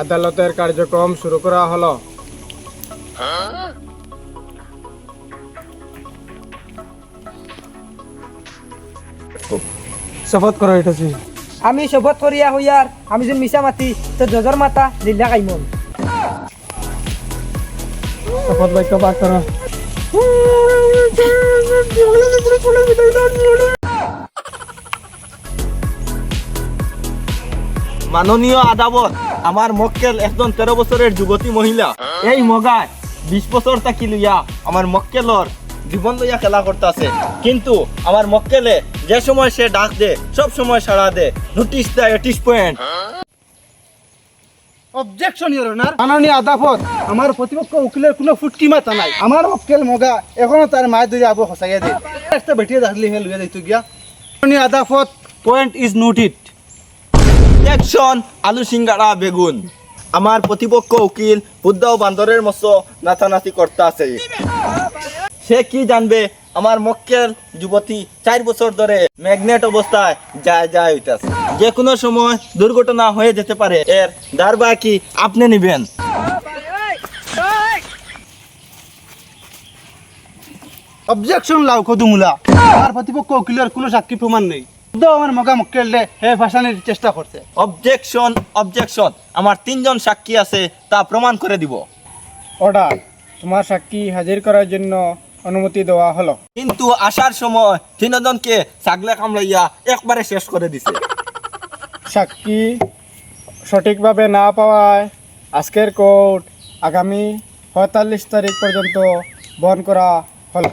আদালতের কার্যক্রম শুরু করা হলো শপথ করো এটা আমি শপথ করিয়া হইয়ার আমি যে মিশা মাতি তো জজর মাতা লিল্লা কাইমন শপথ বাক্য পাঠ করো মাননীয় আদালত আমার মক্কেল একজন তেরো বছরের যুবতী মহিলা। এই মগায় বিশ বছর থাকি লইয়া আমার মক্কেলর জীবন লইয়া খেলা করতেছে কিন্তু আমার মক্কেলে যে সময় সে ডাক দে সব সময় সাড়া দে নোটিশ দেয় এটিস পয়েন্ট অবজেকশন মাননীয় আদালত আমার প্রতিপক্ষ উকিলের কোনো ফুটকি মাথা নাই। আমার মক্কেল মগা এখনও তার মায়ের ধরে আবু হসাইয়া দে। একটা বেটিয়ে হে লুয়ে দিত গিয়া। পয়েন্ট ইজ নোটেড অ্যাকশন, আলু, সিঙ্গারা, বেগুন। আমার প্রতিপক্ষ উকিল, বুদ্ধ ও বান্দরের মতো নাচানাচি করতে আছে। সে কি জানবে? আমার মক্কেল যুবতী চার বছর ধরে ম্যাগনেট অবস্থায় যায় যায় হইতাছে। যে কোনো সময় দুর্ঘটনা হয়ে যেতে পারে। এর দারবা কি আপনি নিবেন। অবজেকশন লাও, কদুমুলা। আমার প্রতিপক্ষ উকিলের কোনো সাক্ষী প্রমাণ নেই। আমার মগা মক্কেল দে হে ফাঁসানির চেষ্টা করছে। অবজেকশন অবজেকশন আমার তিনজন সাক্ষী আছে তা প্রমাণ করে দিব। অর্ডার তোমার সাক্ষী হাজির করার জন্য অনুমতি দেওয়া হলো। কিন্তু আসার সময় তিনজনকে ছাগলে কামড়াইয়া একবারে শেষ করে দিছে। সাক্ষী সঠিকভাবে না পাওয়ায় আজকের কোর্ট আগামী পঁয়তাল্লিশ তারিখ পর্যন্ত বন্ধ করা হলো।